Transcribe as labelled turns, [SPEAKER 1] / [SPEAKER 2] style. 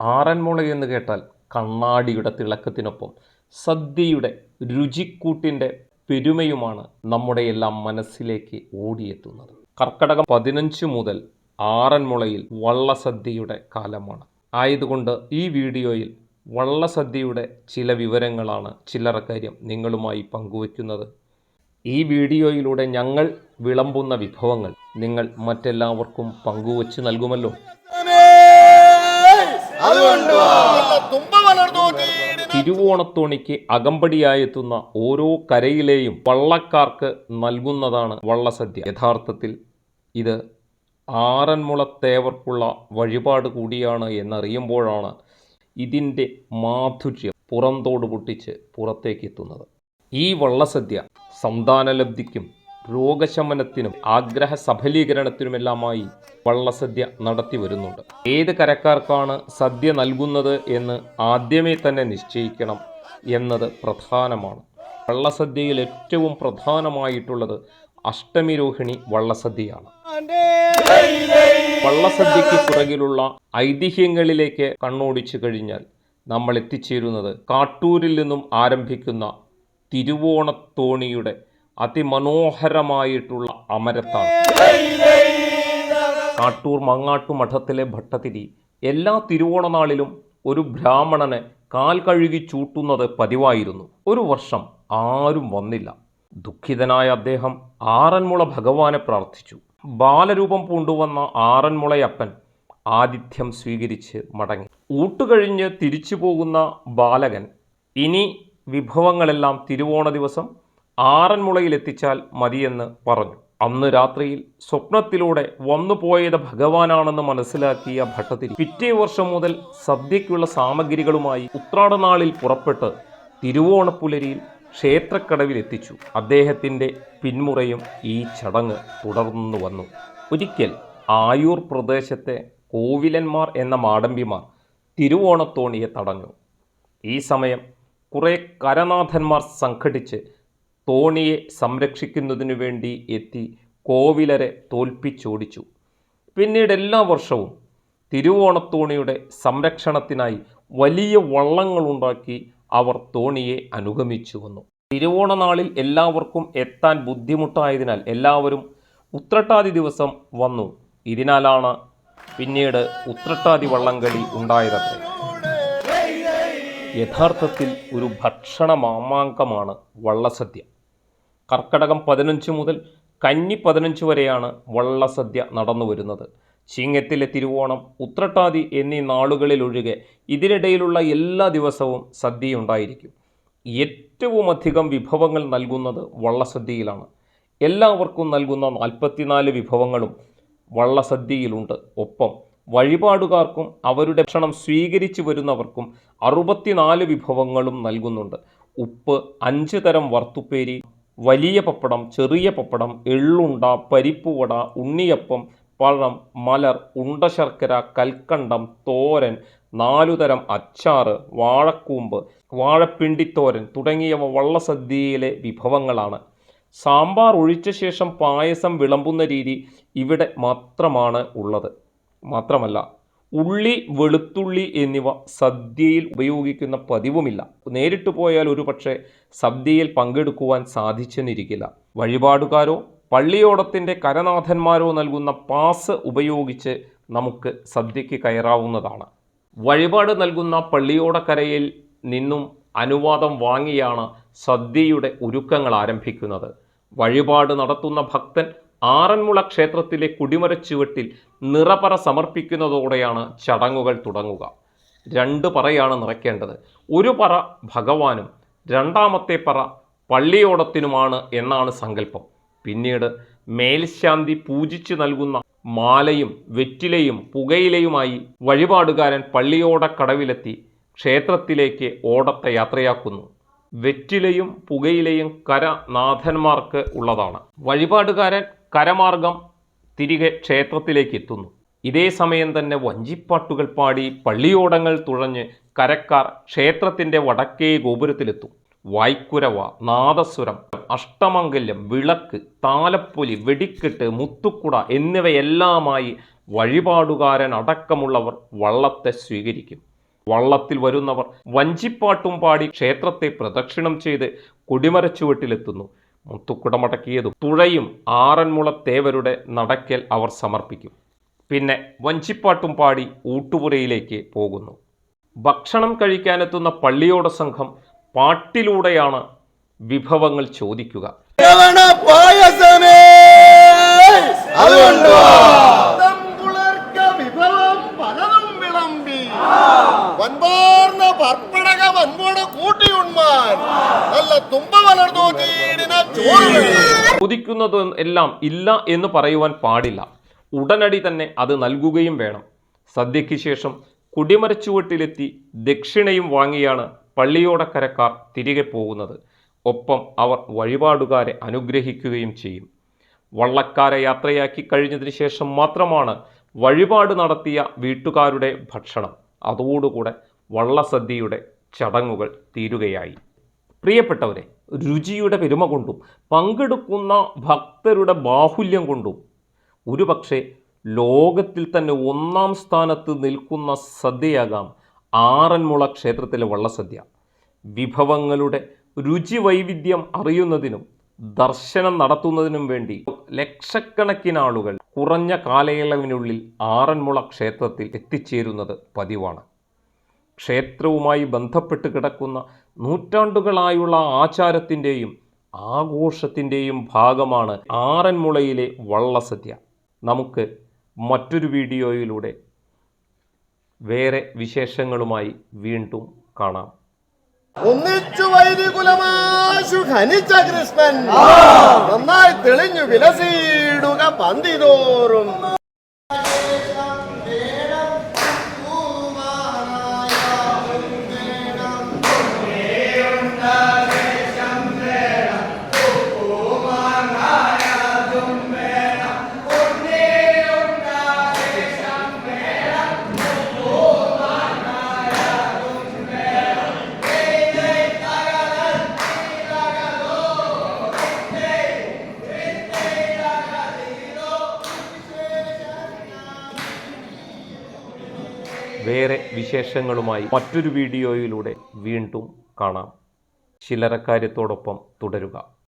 [SPEAKER 1] ആറന്മുള എന്ന് കേട്ടാൽ കണ്ണാടിയുടെ തിളക്കത്തിനൊപ്പം സദ്യയുടെ രുചിക്കൂട്ടിന്റെ പെരുമയുമാണ് നമ്മുടെ എല്ലാം മനസ്സിലേക്ക് ഓടിയെത്തുന്നത്. കർക്കടകം പതിനഞ്ച് മുതൽ ആറന്മുളയിൽ വള്ളസദ്യയുടെ കാലമാണ്. ആയതുകൊണ്ട് ഈ വീഡിയോയിൽ വള്ളസദ്യയുടെ ചില വിവരങ്ങളാണ് ചില്ലറ കാര്യം നിങ്ങളുമായി പങ്കുവയ്ക്കുന്നത്. ഈ വീഡിയോയിലൂടെ ഞങ്ങൾ വിളമ്പുന്ന വിഭവങ്ങൾ നിങ്ങൾ മറ്റെല്ലാവർക്കും പങ്കുവച്ച് നൽകുമല്ലോ.
[SPEAKER 2] അതുകൊണ്ട് അകമ്പടിയായി എത്തുന്ന
[SPEAKER 1] തിരുവോണത്തോണിക്ക് ഓരോ കരയിലെയും വള്ളക്കാർക്ക് നൽകുന്നതാണ് വള്ളസദ്യ. യഥാർത്ഥത്തിൽ ഇത് ആറന്മുള തേവർക്കുള്ള വഴിപാട് കൂടിയാണ് എന്നറിയുമ്പോഴാണ് ഇതിന്റെ മാധുര്യം പുറന്തോട് പൊട്ടിച്ച് പുറത്തേക്ക് എത്തുന്നത് ഈ വള്ളസദ്യ സന്താനലബ്ധിക്കും രോഗശമനത്തിനും ആഗ്രഹ സഫലീകരണത്തിനുമെല്ലാമായി വള്ളസദ്യ നടത്തി വരുന്നുണ്ട്. ഏത് കരക്കാർക്കാണ് സദ്യ നൽകുന്നത് എന്ന് ആദ്യമേ തന്നെ നിശ്ചയിക്കണം എന്നത് പ്രധാനമാണ്. വള്ളസദ്യയിൽ ഏറ്റവും പ്രധാനമായിട്ടുള്ളത് അഷ്ടമി രോഹിണി വള്ളസദ്യയാണ്. വള്ളസദ്യയ്ക്ക് പുറകിലുള്ള ഐതിഹ്യങ്ങളിലേക്ക് കണ്ണോടിച്ചു കഴിഞ്ഞാൽ നമ്മൾ എത്തിച്ചേരുന്നത് കാട്ടൂരിൽ നിന്നും ആരംഭിക്കുന്ന തിരുവോണത്തോണിയുടെ അതിമനോഹരമായിട്ടുള്ള അമരത്താണ്. കാട്ടൂർ മങ്ങാട്ടു മഠത്തിലെ ഭട്ടതിരി എല്ലാ തിരുവോണനാളിലും ഒരു ബ്രാഹ്മണനെ കാൽ കഴുകി ചൂട്ടുന്നത് പതിവായിരുന്നു. ഒരു വർഷം ആരും വന്നില്ല. ദുഃഖിതനായ അദ്ദേഹം ആറന്മുള ഭഗവാനെ പ്രാർത്ഥിച്ചു. ബാലരൂപം പൂണ്ടുവന്ന ആറന്മുളയപ്പൻ ആതിഥ്യം സ്വീകരിച്ച് മടങ്ങി. ഊട്ടുകഴിഞ്ഞ് തിരിച്ചു പോകുന്ന ബാലകൻ ഇനി വിഭവങ്ങളെല്ലാം തിരുവോണ ദിവസം ആറന്മുളയിലെത്തിച്ചാൽ മതിയെന്ന് പറഞ്ഞു. അന്ന് രാത്രിയിൽ സ്വപ്നത്തിലൂടെ വന്നുപോയത് ഭഗവാനാണെന്ന് മനസ്സിലാക്കിയ ഭട്ടതിരി പിറ്റേ വർഷം മുതൽ സദ്യയ്ക്കുള്ള സാമഗ്രികളുമായി ഉത്രാടനാളിൽ പുറപ്പെട്ട് തിരുവോണപ്പുലരിയിൽ ക്ഷേത്രക്കടവിലെത്തിച്ചു. അദ്ദേഹത്തിന്റെ പിന്മുറയും ഈ ചടങ്ങ് തുടർന്നു വന്നു. ഒരിക്കൽ ആയൂർ പ്രദേശത്തെ കോവിലന്മാർ എന്ന മാടമ്പിമാർ തിരുവോണത്തോണിയെ തടഞ്ഞു. ഈ സമയം കുറേ കരനാഥന്മാർ സംഘടിച്ച് തോണിയെ സംരക്ഷിക്കുന്നതിനു വേണ്ടി എത്തി കോവിലരെ തോൽപ്പിച്ചോടിച്ചു. പിന്നീട് എല്ലാ വർഷവും തിരുവോണത്തോണിയുടെ സംരക്ഷണത്തിനായി വലിയ വള്ളങ്ങളുണ്ടാക്കി അവർ തോണിയെ അനുഗമിച്ചു വന്നു. തിരുവോണനാളിൽ എല്ലാവർക്കും എത്താൻ ബുദ്ധിമുട്ടായതിനാൽ എല്ലാവരും ഉത്രട്ടാതി ദിവസം വന്നു. ഇതിനാലാണ് പിന്നീട് ഉത്രട്ടാതി വള്ളംകളി ഉണ്ടായതത്രേ യഥാർത്ഥത്തിൽ ഒരു ഭക്ഷണ മാമാങ്കമാണ് വള്ളസദ്യ. കർക്കടകം പതിനഞ്ച് മുതൽ കന്നി പതിനഞ്ച് വരെയാണ് വള്ളസദ്യ നടന്നു വരുന്നത്. ചിങ്ങത്തിലെ തിരുവോണം ഉത്രട്ടാതി എന്നീ നാളുകളിലൊഴികെ ഇതിനിടയിലുള്ള എല്ലാ ദിവസവും സദ്യയുണ്ടായിരിക്കും. ഏറ്റവും അധികം വിഭവങ്ങൾ നൽകുന്നത് വള്ളസദ്യയിലാണ്. എല്ലാവർക്കും നൽകുന്ന നാൽപ്പത്തിനാല് വിഭവങ്ങളും വള്ളസദ്യയിലുണ്ട്. ഒപ്പം വഴിപാടുകാർക്കും അവരുടെ ഭക്ഷണം സ്വീകരിച്ചു വരുന്നവർക്കും അറുപത്തിനാല് വിഭവങ്ങളും നൽകുന്നുണ്ട്. ഉപ്പ് അഞ്ച് തരം വറുത്തുപ്പേരി വലിയ പപ്പടം ചെറിയ പപ്പടം എള്ളുണ്ട പരിപ്പുവട ഉണ്ണിയപ്പം പഴം മലർ ഉണ്ടശർക്കര കൽക്കണ്ടം തോരൻ നാലുതരം അച്ചാറ് വാഴക്കൂമ്പ് വാഴപ്പിണ്ടിത്തോരൻ തുടങ്ങിയവ വള്ളസദ്യയിലെ വിഭവങ്ങളാണ്. സാമ്പാർ ഒഴിച്ച ശേഷം പായസം വിളമ്പുന്ന രീതി ഇവിടെ മാത്രമാണ് ഉള്ളത്. മാത്രമല്ല ഉള്ളി വെളുത്തുള്ളി എന്നിവ സദ്യയിൽ ഉപയോഗിക്കുന്ന പതിവുമില്ല. നേരിട്ട് പോയാൽ ഒരു പക്ഷേ സദ്യയിൽ പങ്കെടുക്കുവാൻ സാധിച്ചെന്നിരിക്കില്ല. വഴിപാടുകാരോ പള്ളിയോടത്തിന്റെ കരനാഥന്മാരോ നൽകുന്ന പാസ് ഉപയോഗിച്ച് നമുക്ക് സദ്യയ്ക്ക് കയറാവുന്നതാണ്. വഴിപാട് നൽകുന്ന പള്ളിയോടക്കരയിൽ നിന്നും അനുവാദം വാങ്ങിയാണ് സദ്യയുടെ ഒരുക്കങ്ങൾ ആരംഭിക്കുന്നത്. വഴിപാട് നടത്തുന്ന ഭക്തൻ ആറന്മുള ക്ഷേത്രത്തിലെ കുടിമരച്ചുവട്ടിൽ നിറപറ സമർപ്പിക്കുന്നതോടെയാണ് ചടങ്ങുകൾ തുടങ്ങുക. രണ്ട് പറയാണ് നിറയ്ക്കേണ്ടത്. ഒരു പറ ഭഗവാനും രണ്ടാമത്തെ പറ പള്ളിയോടത്തിനുമാണ് എന്നാണ് സങ്കല്പം. പിന്നീട് മേൽശാന്തി പൂജിച്ചു നൽകുന്ന മാലയും വെറ്റിലയും പുകയിലയുമായി വഴിപാടുകാരൻ പള്ളിയോടക്കടവിലെത്തി ക്ഷേത്രത്തിലേക്ക് ഓടത്തെ യാത്രയാക്കുന്നു. വെറ്റിലയും പുകയിലയും കരനാഥന്മാർക്ക് ഉള്ളതാണ്. വഴിപാടുകാരൻ കരമാർഗം തിരികെ ക്ഷേത്രത്തിലേക്ക് എത്തുന്നു. ഇതേ സമയം തന്നെ വഞ്ചിപ്പാട്ടുകൾ പാടി പള്ളിയോടങ്ങൾ തുഴഞ്ഞ് കരക്കാർ ക്ഷേത്രത്തിന്റെ വടക്കേ ഗോപുരത്തിലെത്തും. വായ്ക്കുരവ നാദസ്വരം അഷ്ടമംഗല്യം വിളക്ക് താലപ്പൊലി വെടിക്കെട്ട് മുത്തുക്കുട എന്നിവയെല്ലാമായി വഴിപാടുകാരൻ അടക്കമുള്ളവർ വള്ളത്തെ സ്വീകരിക്കും. വള്ളത്തിൽ വരുന്നവർ വഞ്ചിപ്പാട്ടും പാടി ക്ഷേത്രത്തെ പ്രദക്ഷിണം ചെയ്ത് കൊടിമരച്ചുവട്ടിലെത്തുന്നു. മുത്തുക്കുടമടക്കിയതും തുഴയും ആറന്മുള തേവരുടെ നടക്കൽ അവർ സമർപ്പിക്കും. പിന്നെ വഞ്ചിപ്പാട്ടും പാടി ഊട്ടുപുരയിലേക്ക് പോകുന്നു. ഭക്ഷണം കഴിക്കാനെത്തുന്ന പള്ളിയോട സംഘം പാട്ടിലൂടെയാണ് വിഭവങ്ങൾ ചോദിക്കുക.
[SPEAKER 2] അതുകൊണ്ട്?
[SPEAKER 1] ചോദിക്കുന്നത് എല്ലാം ഇല്ല എന്ന് പറയുവാൻ പാടില്ല. ഉടനടി തന്നെ അത് നൽകുകയും വേണം. സദ്യയ്ക്ക് ശേഷം കുടിമരച്ചുവട്ടിലെത്തി ദക്ഷിണയും വാങ്ങിയാണ് പള്ളിയോടക്കരക്കാർ തിരികെ പോകുന്നത്. ഒപ്പം അവർ വഴിപാടുകാരെ അനുഗ്രഹിക്കുകയും ചെയ്യും. വള്ളക്കാരെ യാത്രയാക്കി കഴിഞ്ഞതിന് ശേഷം മാത്രമാണ് വഴിപാട് നടത്തിയ വീട്ടുകാരുടെ ഭക്ഷണം. അതോടുകൂടെ വള്ളസദ്യയുടെ ചടങ്ങുകൾ തീരുകയായി. പ്രിയപ്പെട്ടവരെ രുചിയുടെ പെരുമ കൊണ്ടും പങ്കെടുക്കുന്ന ഭക്തരുടെ ബാഹുല്യം കൊണ്ടും ഒരുപക്ഷെ ലോകത്തിൽ തന്നെ ഒന്നാം സ്ഥാനത്ത് നിൽക്കുന്ന സദ്യയാകാം ആറന്മുള ക്ഷേത്രത്തിലെ വള്ളസദ്യ. വിഭവങ്ങളുടെ രുചി വൈവിധ്യം അറിയുന്നതിനും ദർശനം നടത്തുന്നതിനും വേണ്ടി ലക്ഷക്കണക്കിന് ആളുകൾ കുറഞ്ഞ കാലയളവിനുള്ളിൽ ആറന്മുള ക്ഷേത്രത്തിൽ എത്തിച്ചേരുന്നത് പതിവാണ്. ക്ഷേത്രവുമായി ബന്ധപ്പെട്ട് കിടക്കുന്ന നൂറ്റാണ്ടുകളായുള്ള ആചാരത്തിന്റെയും ആഘോഷത്തിന്റെയും ഭാഗമാണ് ആറന്മുളയിലെ വള്ളസദ്യ. നമുക്ക് മറ്റൊരു വീഡിയോയിലൂടെ വേറെ വിശേഷങ്ങളുമായി വീണ്ടും കാണാം.
[SPEAKER 2] ഒന്നിച്ചു വൈദികുലമാശു ഖനിച്ച കൃഷ്ണൻ. നന്നായി തെളിഞ്ഞു വിലസീടുക പന്തിതോറും.
[SPEAKER 1] വേറെ വിശേഷങ്ങളുമായി മറ്റൊരു വീഡിയോയിലൂടെ വീണ്ടും കാണാം. ശിലരക്കാര്യത്തോടൊപ്പം തുടരുക.